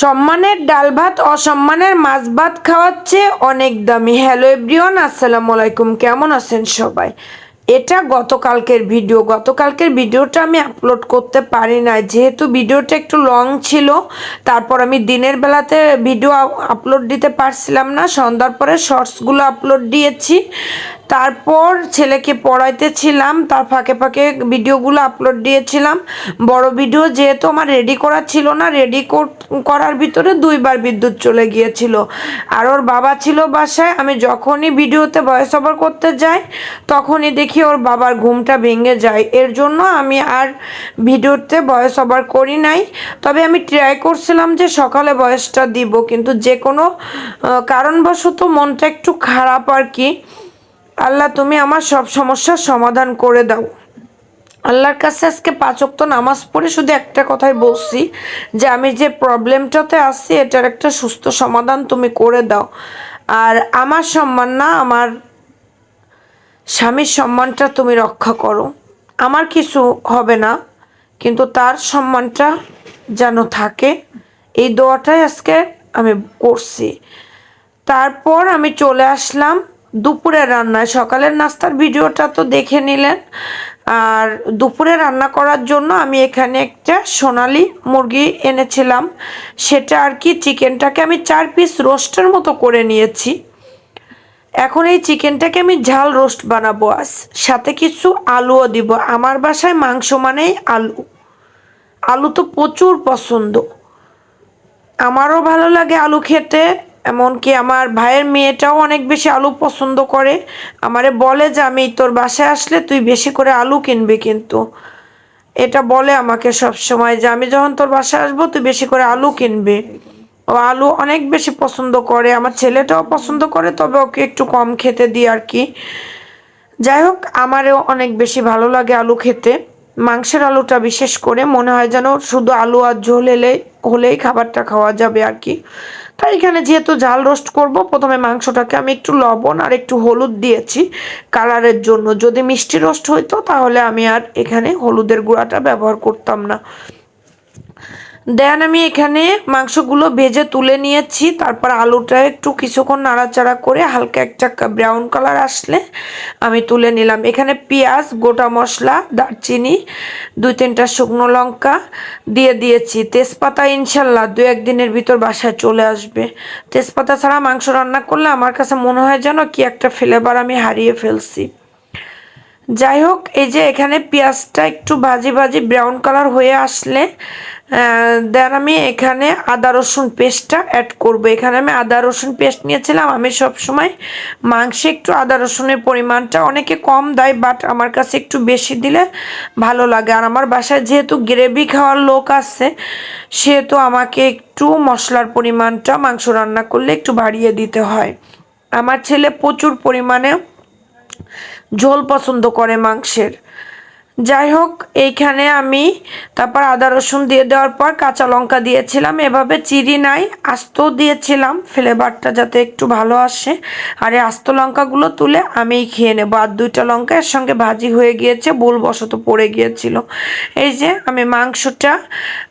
সম্মানের ডাল ভাত, অসম্মানের মাছ ভাত খাওয়াচ্ছে অনেক দামি। হ্যালো এভরিওয়ান আসসালামু আলাইকুম। কেমন আছেন সবাই? এটা গতকালকের ভিডিও গতকালকের ভিডিওটা আমি আপলোড করতে পারি না যেহেতু ভিডিওটা একটু লং ছিল, তারপর আমি দিনের বেলাতে ভিডিও আপলোড দিতে পারছিলাম না। সন্ধ্যার পরে শর্টসগুলো আপলোড দিয়েছি। তারপর ছেলেকে পড়াইতেছিলাম তার ফাঁকে ফাঁকে ভিডিওগুলো আপলোড দিয়েছিলাম। বড় ভিডিও যেহেতু আমার রেডি করা ছিল না রেডি করার ভিতরে দুইবার বিদ্যুৎ চলে গিয়েছিল। আর ওর বাবা ছিল বাসায়, আমি যখনই ভিডিওতে ভয়েস ওভার করতে যাই, তখনই দেখি ওর বাবার ঘুমটা ভেঙে যায়। এর জন্য আমি আর ভিডিওতে ভয়েস ওভার করি নাই। তবে আমি ট্রাই করছিলাম যে সকালে ভয়েসটা দিব, কিন্তু যে কোনো কারণবশত মনটা একটু খারাপ আর কি। আল্লাহ, তুমি আমার সব সমস্যার সমাধান করে দাও। আল্লাহর কাছে আজকে পাঁচক্ত নামাজ পড়ে শুধু একটা কথাই বলছি, যে আমি যে প্রবলেমটাতে আছি, এটার একটা সুস্থ সমাধান তুমি করে দাও। আর আমার সম্মান না, আমার স্বামীর সম্মানটা তুমি রক্ষা করো। আমার কিছু হবে না, কিন্তু তার সম্মানটা যেন থাকে, এই দোয়াটাই আজকে আমি করছি। তারপর আমি চলে আসলাম দুপুরে রান্নায়। সকালের নাস্তার ভিডিওটা তো দেখে নিলেন। আর দুপুরে রান্না করার জন্য আমি এখানে একটা সোনালি মুরগি এনেছিলাম। সেটা আর কি চিকেনটাকে আমি চার পিস রোস্টের মতো করে নিয়েছি। এখন এই চিকেনটাকে আমি ঝাল রোস্ট বানাবো। সাথে কিছু আলুও দিব। আমার বাসায় মাংস মানেই আলু। আলু তো প্রচুর পছন্দ। আমারও ভালো লাগে আলু খেতে। এমনকি আমার ভাইয়ের মেয়েটাও অনেক বেশি আলু পছন্দ করে। আমারে বলে যে, আমি তোর বাসায় আসলে তুই বেশি করে আলু কিনবি কিন্তু। এটা বলে আমাকে সব সময় যে, আমি যখন তোর বাসায় আসব, তুই বেশি করে আলু কিনবি। ও আলু অনেক বেশি পছন্দ করে, আমার ছেলেটাও পছন্দ করে, তবে ওকে একটু কম খেতে দিই আর কি। যাই হোক, আমারও অনেক বেশি ভালো লাগে আলু খেতে। মাংসের আলুটা বিশেষ করে, মনে হয় যেন শুধু আলু আর ঝোল এলে হলেই খাবারটা খাওয়া যাবে আর কি। তাই এখানে যেহেতু ঝাল রোস্ট করব, প্রথমে মাংসটাকে আমি একটু লবণ আর একটু হলুদ দিয়েছি কালারের জন্য। যদি মিষ্টি রোস্ট হইতো, তাহলে আমি আর এখানে হলুদের গুঁড়াটা ব্যবহার করতাম না। দেন আমি এখানে মাংসগুলো ভেজে তুলে নিয়েছি। তারপর আলুটা একটু কিছুক্ষণ নাড়াচাড়া করে হালকা একটা ব্রাউন কালার আসলে আমি তুলে নিলাম। এখানে পেঁয়াজ, গোটা মশলা, দারচিনি, দুই তিনটা শুকনো লঙ্কা দিয়ে দিয়েছি। তেজপাতা ইনশাল্লাহ দু একদিনের ভিতর বাসায় চলে আসবে। তেজপাতা ছাড়া মাংস রান্না করলে আমার কাছে মনে হয় যেন কি একটা ফ্লেভার আমি হারিয়ে ফেলছি। যাই হোক এই যে এখানে পেঁয়াজটা একটু ভাজি ভাজি ব্রাউন কালার হয়ে আসলে দেন আমি এখানে আদা রসুন পেস্টটা অ্যাড করব। এখানে আমি আদা রসুন পেস্ট নিয়েছিলাম। আমি সব সময় মাংসে একটু আদা রসুনের পরিমাণটা অনেকে কম দেয় বাট আমার কাছে একটু বেশি দিলে ভালো লাগে। আর আমার বাসায় যেহেতু গ্রেভি খাওয়ার লোক আছে, সেহেতু আমাকে একটু মশলার পরিমাণটা মাংস রান্না করলে একটু বাড়িয়ে দিতে হয়। আমার ছেলে প্রচুর পরিমাণে ঝোল পছন্দ করে মাংসের। যাই হোক এইখানে আমি তারপর আদা রসুন দিয়ে দেওয়ার পর কাঁচা লঙ্কা দিয়েছিলাম। এভাবে চিরি নাই, আস্ত দিয়েছিলাম। ফ্লেভারটা যাতে একটু ভালো আসে। আর এই আস্ত লঙ্কাগুলো তুলে আমিই খেয়ে নেব। আর দুইটা লঙ্কা এর সঙ্গে ভাজি হয়ে গিয়েছে, ভুলবশত পড়ে গিয়েছিল। এই যে আমি মাংসটা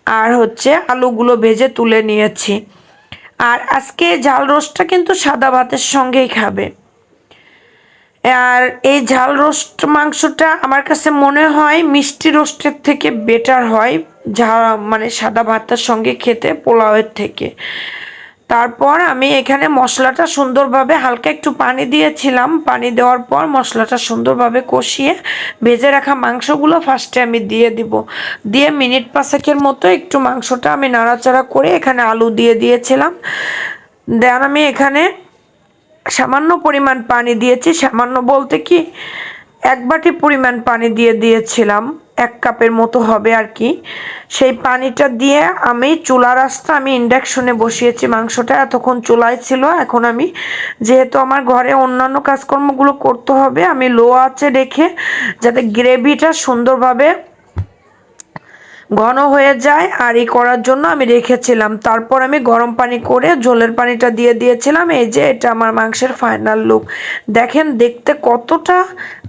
আর হচ্ছে আলুগুলো ভেজে তুলে নিয়েছি। আর আজকে ঝাল রোস্টটা কিন্তু সাদা ভাতের সঙ্গেই খাবে। আর এই ঝাল রোস্ট মাংসটা আমার কাছে মনে হয় মিষ্টি রোস্টের থেকে বেটার হয় ঝা মানে সাদা ভাতের সঙ্গে খেতে পোলাওয়ের থেকে। তারপর আমি এখানে মশলাটা সুন্দরভাবে হালকা একটু পানি দিয়েছিলাম। পানি দেওয়ার পর মশলাটা সুন্দরভাবে কষিয়ে ভেজে রাখা মাংসগুলো ফার্স্টে আমি দিয়ে দিব। দিয়ে মিনিট পাঁচেকের মতো একটু মাংসটা আমি নাড়াচাড়া করে এখানে আলু দিয়ে দিয়েছিলাম। দেন আমি এখানে সামান্য পরিমাণ পানি দিয়েছি। সামান্য বলতে কি, এক বাটি পরিমাণ পানি দিয়ে দিয়েছিলাম। এক কাপের মতো হবে আর কি। সেই পানিটা দিয়ে আমি চুলা রাস্তা আমি ইন্ডাকশনে বসিয়েছি মাংসটা। এতক্ষণ চুলায় ছিল। এখন আমি যেহেতু আমার ঘরে অন্যান্য কাজকর্মগুলো করতে হবে, আমি লো আছে রেখে যাতে গ্রেভিটা সুন্দরভাবে ঘন হয়ে যায় আর এই করার জন্য আমি রেখেছিলাম। তারপর আমি গরম পানি করে ঝোলের পানিটা দিয়ে দিয়েছিলাম। এই যে এটা আমার মাংসের ফাইনাল লুক দেখেন দেখতে কতটা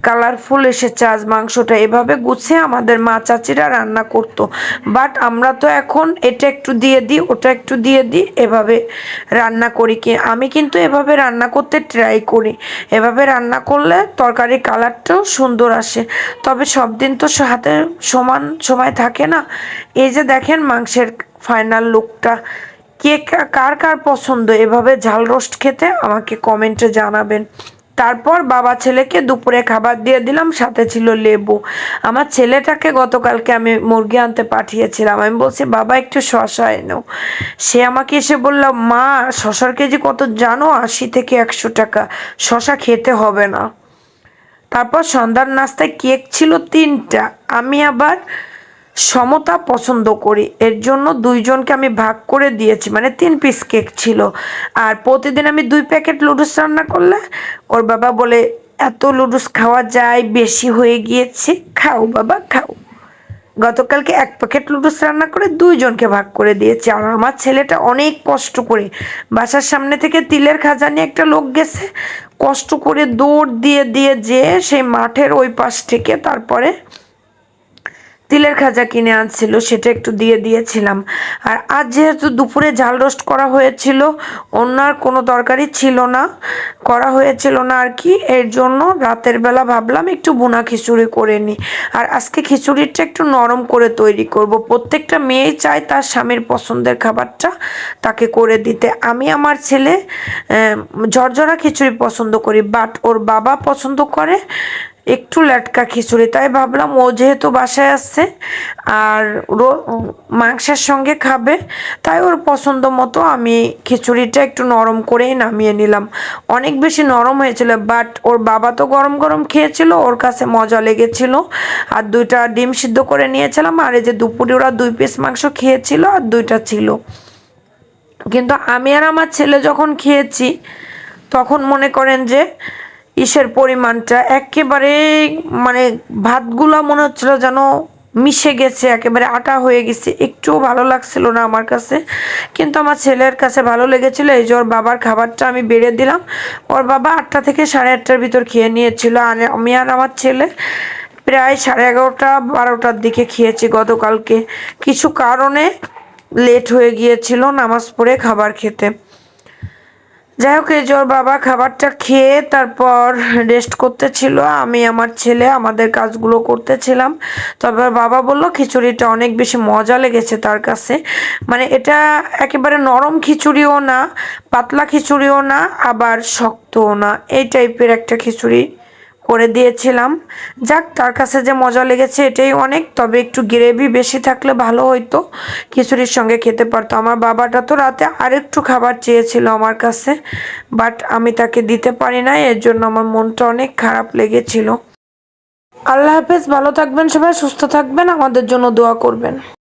কালারফুল এসেছে আজ মাংসটা। এভাবে গুছিয়ে আমাদের মা চাচিরা রান্না করতো। বাট আমরা তো এখন এটা একটু দিয়ে দিই, ওটা একটু দিয়ে দিই, এভাবে রান্না করি কি। আমি কিন্তু এভাবে রান্না করতে ট্রাই করি। এভাবে রান্না করলে তরকারির কালারটাও সুন্দর আসে। তবে সব দিন তো হাতে সমান সময় থাকে না। এই যে দেখেন মাংসের ফাইনাল লুকটা কে কার কার পছন্দ? এভাবে ঝাল রোস্ট খেতে আমাকে কমেন্টে জানাবেন। তারপর বাবা ছেলেকে দুপুরে খাবার দিয়ে দিলাম, সাথে ছিল লেবু। আমার ছেলেটাকে গতকালকে আমি মুরগি আনতে পাঠিয়েছিলাম। আমি বলছি, বাবা, একটু শশা এনো। সে আমাকে এসে বলল, মা শশার কেজি কত জানো? আশি থেকে একশো টাকা। শশা খেতে হবে না। তারপর সন্ধ্যার নাস্তায় কেক ছিল তিনটা। আমি আবার সমতা পছন্দ করি। এর জন্য দুইজনকে আমি ভাগ করে দিয়েছি। মানে তিন পিস কেক ছিল। আর প্রতিদিন আমি দুই প্যাকেট লুডুস রান্না করলে ওর বাবা বলে, এত লুডুস খাওয়া যায়, বেশি হয়ে গিয়েছে, খাও বাবা, খাও। গতকালকে এক প্যাকেট লুডুস রান্না করে দুইজনকে ভাগ করে দিয়েছি। আর আমার ছেলেটা অনেক কষ্ট করে। বাসার সামনে থেকে তিলের খাজা নিয়ে একটা লোক গেছে, কষ্ট করে দৌড় দিয়ে দিয়ে যেয়ে সেই মাঠের ওই পাশ থেকে তারপরে তিলের খাজা কিনে আনছিল, সেটা একটু দিয়ে দিয়েছিলাম। আর আজ যেহেতু দুপুরে ঝাল রোস্ট করা হয়েছিল, অন্য আর কোনো তরকারি ছিল না, করা হয়েছিল না আর কি, এর জন্য রাতের বেলা ভাবলাম একটু বুনা খিচুড়ি করে নিই আর আজকে খিচুড়িটা একটু নরম করে তৈরি করব। প্রত্যেকটা মেয়েই চায় তার স্বামীর পছন্দের খাবারটা তাকে করে দিতে। আমি আমার ছেলে ঝরঝরা খিচুড়ি পছন্দ করি, বাট ওর বাবা পছন্দ করে একটু ল্যাটকা খিচুড়ি, তাই ভাবলাম ও যেহেতু বাসায় আসছে আর মাংসের সঙ্গে খাবে, তাই ওর পছন্দ মতো আমি খিচুড়িটা একটু নরম করেই নামিয়ে নিলাম। অনেক বেশি নরম হয়েছিল বাট ওর বাবা তো গরম গরম খেয়েছিল, ওর কাছে মজা লেগেছিল। আর দুইটা ডিম সিদ্ধ করে নিয়েছিলাম, আর এই যে দুপুরে ওরা দুই পিস মাংস খেয়েছিল আর দুইটা ছিল। কিন্তু আমি আর আমার ছেলে যখন খেয়েছি, তখন মনে করেন যে ইসের পরিমাণটা একেবারে মানে ভাতগুলো মনে হচ্ছিল যেন মিশে গেছে, একেবারে আটা হয়ে গেছে। একটুও ভালো লাগছিল না আমার কাছে। কিন্তু আমার ছেলের কাছে ভালো লেগেছিল, এই যে ওর বাবার খাবারটা আমি বেড়ে দিলাম। ওর বাবা আটটা থেকে সাড়ে আটটার ভিতর খেয়ে নিয়েছিল, আর আমি আর আমার ছেলে প্রায় সাড়ে এগারোটা, বারোটার দিকে খেয়েছি গতকালকে। কিছু কারণে লেট হয়ে গিয়েছিল নামাজ পড়ে খাবার খেতে। যাই হোক, এই জোর বাবা খাবারটা খেয়ে তারপর রেস্ট করতেছিল। আমি আমার ছেলে, আমাদের কাজগুলো করতেছিলাম। তবে বাবা বলল, খিচুড়িটা অনেক বেশি মজা লেগেছে তার কাছে। মানে এটা একেবারে নরম খিচুড়িও না, পাতলা খিচুড়িও না, আবার শক্তও না। এই টাইপের একটা খিচুড়ি। করে দিয়েছিলাম। যাক, তার কাছে যে মজা লেগেছে এটাই অনেক, তবে একটু গ্রেভি বেশি থাকলে ভালো হইতো। খিচুড়ির সঙ্গে খেতে পারতো। আমার বাবাটা তো রাতে আরেকটু খাবার চেয়েছিল আমার কাছে বাট আমি তাকে দিতে পারি না এর জন্য আমার মনটা অনেক খারাপ লেগেছিল। আল্লাহ হাফেজ, ভালো থাকবেন সবাই, সুস্থ থাকবেন, আমাদের জন্য দোয়া করবেন।